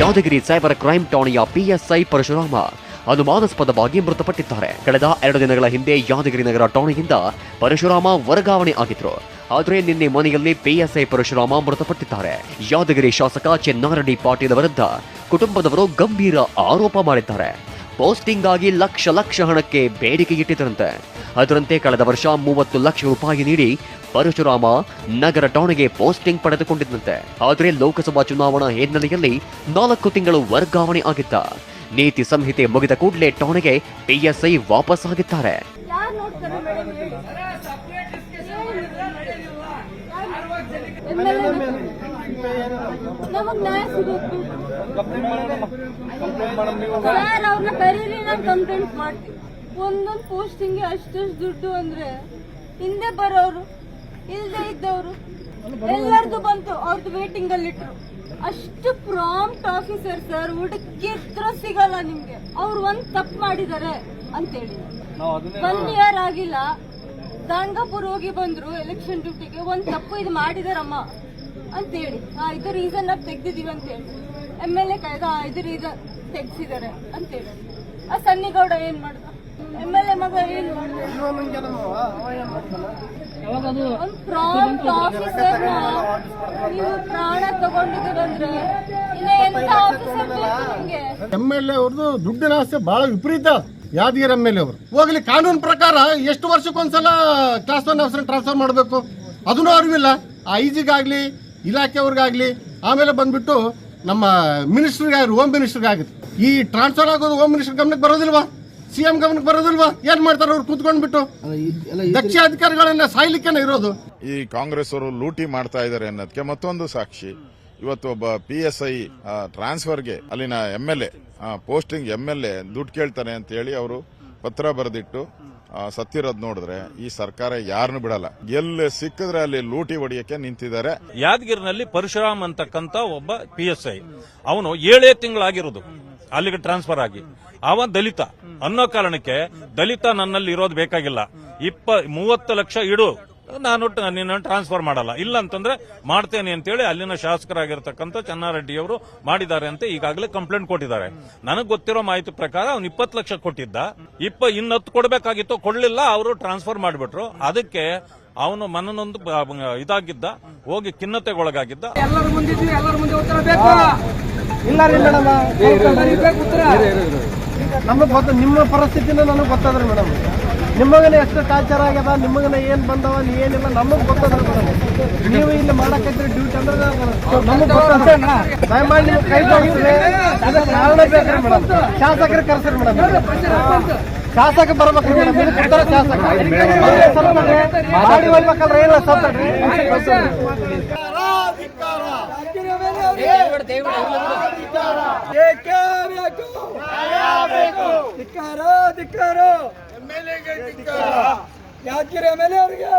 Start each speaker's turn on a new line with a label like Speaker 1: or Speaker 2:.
Speaker 1: Yadgir cyber crime ಠಾಣೆಯ PSI Parashurama ಅನುಮಾನಾಸ್ಪದವಾಗಿ ಮೃತಪಟ್ಟಿದ್ದಾರೆ. ಕಳೆದ ಎರಡು ದಿನಗಳ ಹಿಂದೆ ಯಾದಗಿರಿ ನಗರ ಠಾಣೆಯಿಂದ ಪರಶುರಾಮ ವರ್ಗಾವಣೆ ಆಗಿದ್ರು ಆದರೆ ನಿನ್ನೆ ಮನೆಯಲ್ಲಿ ಪಿಎಸ್ಐ ಪರಶುರಾಮ ಮೃತಪಟ್ಟಿದ್ದಾರೆ. ಯಾದಗಿರಿ ಶಾಸಕ ಚೆನ್ನಾರೆಡ್ಡಿ ಪಾಟೀಲ್ ವಿರುದ್ಧ ಕುಟುಂಬದವರು ಗಂಭೀರ ಆರೋಪ ಮಾಡಿದ್ದಾರೆ. ಪೋಸ್ಟಿಂಗ್ ಆಗಿ ಲಕ್ಷ ಲಕ್ಷ ಹಣಕ್ಕೆ ಬೇಡಿಕೆ ಇಟ್ಟಿದ್ದರಂತೆ ಅದರಂತೆ ಕಳೆದ ವರ್ಷ ಮೂವತ್ತು ಲಕ್ಷ ರೂಪಾಯಿ ನೀಡಿ ಪರಶುರಾಮ ನಗರ ಠಾಣೆಗೆ ಪೋಸ್ಟಿಂಗ್ ಪಡೆದುಕೊಂಡಿದ್ದಂತೆ. ಆದರೆ ಲೋಕಸಭಾ ಚುನಾವಣಾ ಹಿನ್ನೆಲೆಯಲ್ಲಿ ನಾಲ್ಕು ತಿಂಗಳು ವರ್ಗಾವಣೆ ಆಗಿದ್ದ ನೀತಿ ಸಂಹಿತೆ ಮುಗಿದ ಕೂಡಲೇ ಠಾಣೆಗೆ ಪಿಎಸ್ಐ ವಾಪಸ್ ಆಗಿದ್ದಾರೆ.
Speaker 2: ನಮಗ್ ನ್ಯಾಯ ಸಿಗುತ್ತೆ. ಸರ್ ಅವ್ರನ್ನ ಕರೀರಿ ನಾನು ಕಂಪ್ಲೇಂಟ್ ಮಾಡ್ತೀನಿ. ಒಂದೊಂದು ಪೋಸ್ಟಿಂಗ್ಗೆ ಅಷ್ಟಷ್ಟು ದುಡ್ಡು ಅಂದ್ರೆ ಹಿಂದೆ ಬರೋರು ಇಲ್ಲದೆ ಇದ್ದವರು ಎಲ್ಲರದು ಬಂತು ಅವ್ರದ್ದು ವೇಟಿಂಗ್ ಅಲ್ಲಿ ಇಟ್ರು. ಅಷ್ಟು ಪ್ರಾಂಪ್ಟ್ ಆಫೀಸರ್ ಸರ್ ಹುಡುಕಿದ್ರ ಸಿಗಲ್ಲ ನಿಮ್ಗೆ. ಅವ್ರು ಒಂದ್ ತಪ್ಪು ಮಾಡಿದ್ದಾರೆ ಅಂತೇಳಿ. ಒನ್ ಇಯರ್ ಆಗಿಲ್ಲ. ದಾಂಗಾಪುರ್ ಹೋಗಿ ಬಂದ್ರು ಎಲೆಕ್ಷನ್ ಡ್ಯೂಟಿಗೆ ಒಂದ್ ತಪ್ಪು ಇದು ಮಾಡಿದಾರಮ್ಮ. ಅಂತೇಳಿ ಆ, ಇದು ರೀಸನ್ ನಾವು ತೆಗ್ದಿದೀವಿ ಅಂತೇಳಿ ಎಂ ಎಲ್ ಎ ಕಾಯ್ದ ಆ, ಇದು ರೀಸನ್ ತೆಗ್ಸಿದ್ದಾರೆ ಅಂತೇಳಿ ಆ ಸನ್ನಿಗೌಡ ಏನ್ ಮಾಡ್ದ? ಎಂ ಎಲ್ ಎ ಮಗ ಏನ್ ಮಾಡ್ದ? ಒಂದ್ ಪ್ರಾಂಪ್ಟ್ ಆಫೀಸರ್ ನೀವು ಪ್ರಾಣ ತಗೊಂಡಿದ್ದೀರಂದ್ರೆ ಇನ್ನ ಎಂತ ಆಫೀಸರ್ ಬೇಕು ನಿಮ್ಗೆ
Speaker 3: ಎಂ ಎಲ್ ಎ ಅವ್ರದ್ದು ದುಡ್ಡಿನ ಆಸೆ ಬಹಳ ವಿಪರೀತ. ಯಾದಗಿರಿ ಎಂ ಎಲ್ ಎ ಅವರು. ಹೋಗ್ಲಿ ಕಾನೂನು ಪ್ರಕಾರ ಎಷ್ಟು ವರ್ಷಕ್ಕೊಂದ್ಸಲ ಕ್ಲಾಸ್ ಒನ್ ಆಫೀಸರ್ ಟ್ರಾನ್ಸ್ಫರ್ ಮಾಡಬೇಕು? ಅದನ್ನು ಅರಿವಿಲ್ಲ. ಆ ಜಿಗಾಗ್ಲಿ ಇಲಾಖೆಯವ್ರಿಗಾಗ್ಲಿ ಆಮೇಲೆ ಬಂದ್ಬಿಟ್ಟು ನಮ್ಮ ಮಿನಿಸ್ಟ್ರಿಗಾಗ್ಲಿ ಹೋಮ್ ಮಿನಿಸ್ಟ್ರಿಗಾಗುತ್ತೆ ಈ ಟ್ರಾನ್ಸ್ಫರ್ ಆಗೋದು ಹೋಮ್ ಮಿನಿಸ್ಟರ್ ಗಮನಕ್ಕೆ ಬರೋದಿಲ್ವಾ? ಸಿ ಎಂ ಗಮನಕ್ಕೆ ಬರೋದಿಲ್ವಾ? ಏನ್ ಮಾಡ್ತಾರೆ ಅವ್ರು ಕೂತ್ಕೊಂಡ್ಬಿಟ್ಟು? ದಕ್ಷ ಅಧಿಕಾರಿಗಳನ್ನ ಸಾಯ್ಲಿಕ್ಕೇನೆ ಇರೋದು.
Speaker 4: ಈ ಕಾಂಗ್ರೆಸ್ ಅವರು ಲೂಟಿ ಮಾಡ್ತಾ ಇದ್ದಾರೆ ಅನ್ನೋದಕ್ಕೆ ಮತ್ತೊಂದು ಸಾಕ್ಷಿ. ಇವತ್ತು ಒಬ್ಬ ಪಿ ಎಸ್ ಐ ಟ್ರಾನ್ಸ್ಫರ್ಗೆ ಅಲ್ಲಿನ M L A posting M L A ದುಡ್ಡು ಕೇಳ್ತಾನೆ ಅಂತ ಹೇಳಿ ಅವರು ಪತ್ರ ಬರೆದಿಟ್ಟು ಸತ್ತಿರೋದ್ ನೋಡಿದ್ರೆ ಈ ಸರ್ಕಾರ ಯಾರನ್ನು ಬಿಡಲ್ಲ. ಎಲ್ಲಿ ಸಿಕ್ಕಿದ್ರೆ ಅಲ್ಲಿ ಲೂಟಿ ಹೊಡಿಯಕ್ಕೆ ನಿಂತಿದ್ದಾರೆ.
Speaker 5: ಯಾದಗಿರಿನಲ್ಲಿ ಪರಶುರಾಮ್ ಅಂತಕ್ಕಂತ ಒಬ್ಬ ಪಿ ಎಸ್ ಐ ಅವನು ಏಳೇ ತಿಂಗಳಾಗಿರೋದು. ಅಲ್ಲಿಗೆ ಟ್ರಾನ್ಸ್ಫರ್ ಆಗಿ. ಅವ ದಲಿತ. ಅನ್ನೋ ಕಾರಣಕ್ಕೆ ದಲಿತ ನನ್ನಲ್ಲಿ ಇರೋದು ಬೇಕಾಗಿಲ್ಲ. ಇಪ್ಪ, ಮೂವತ್ತು ಲಕ್ಷ ಇಡು. ನಾನು ನಿನ್ನ ಟ್ರಾನ್ಸ್ಫರ್ ಮಾಡಲ್ಲ. ಇಲ್ಲ ಅಂತಂದ್ರೆ ಮಾಡ್ತೇನೆ ಅಂತೇಳಿ ಅಲ್ಲಿನ ಶಾಸಕರಾಗಿರ್ತಕ್ಕಂಥ ಚೆನ್ನಾರೆಡ್ಡಿ ಅವರು ಮಾಡಿದ್ದಾರೆ ಅಂತ ಈಗಾಗಲೇ ಕಂಪ್ಲೇಂಟ್ ಕೊಟ್ಟಿದ್ದಾರೆ. ನನಗೆ ಗೊತ್ತಿರೋ ಮಾಹಿತಿ ಪ್ರಕಾರ ಅವ್ನು ಇಪ್ಪತ್ತು ಲಕ್ಷ ಕೊಟ್ಟಿದ್ದ. ಇಪ್ಪ ಇನ್ನತ್ತು ಕೊಡಬೇಕಾಗಿತ್ತು ಕೊಡ್ಲಿಲ್ಲ ಅವರು ಟ್ರಾನ್ಸ್ಫರ್ ಮಾಡಿಬಿಟ್ರು. ಅದಕ್ಕೆ ಅವನು ಮನನೊಂದು ಇದಾಗಿದ್ದ ಹೋಗಿ ಖಿನ್ನತೆಗೊಳಗಾಗಿದ್ದ.
Speaker 6: ಎಲ್ಲರ ಮುಂದೆ ಎಲ್ಲರ ಮುಂದೆ ಉತ್ತರ ಬೇಕು.
Speaker 3: ಇಲ್ಲ ರೀ ಮೇಡಮ್
Speaker 6: ಬೇಕು ಉತ್ತರ.
Speaker 3: ನಮಗೆ ಗೊತ್ತ ನಿಮ್ಮ ಪರಿಸ್ಥಿತಿನ ನನಗೆ ಗೊತ್ತಾದ್ರೆ ಮೇಡಮ್. ನಿಮಗನ ಎಷ್ಟು ಟಾರ್ಚರ್ ಆಗ್ಯದ ನಿಮಗನ ಏನ್ ಬಂದವ ಏನಿಲ್ಲ ನಮಗ್ ಗೊತ್ತದ ಮೇಡಮ್ ನೀವು ಇಲ್ಲಿ ಮಾಡಕ್ಕಿದ್ರೆ ಡ್ಯೂಟಿ ಅಂದ್ರೆ ನಮಗ್ ಗೊತ್ತದ. ದಯಮಾಡಿ ನೀವು ಕೈ ಜೋಡಿಸ್ರಿ ಅದಕ್ಕೆ ಕಾರಣ ಬೇಕ್ರಿ ಮೇಡಮ್. ಶಾಸಕರು ಕರೆಸ್ರಿ ಮೇಡಮ್. ಶಾಸಕ ಬರ್ಬೇಕ್ರಿ ಮೇಡಮ್. ಶಾಸಕ. ಮಾಡಿ ಹೋಗ್ಬೇಕಲ್ರಿ
Speaker 6: ಧಿಕ್ಕಾರ ಧಿಕ್ಕಾರ ಯಾಕಿರ ಮೇಲೆ ಅವರಿಗೆ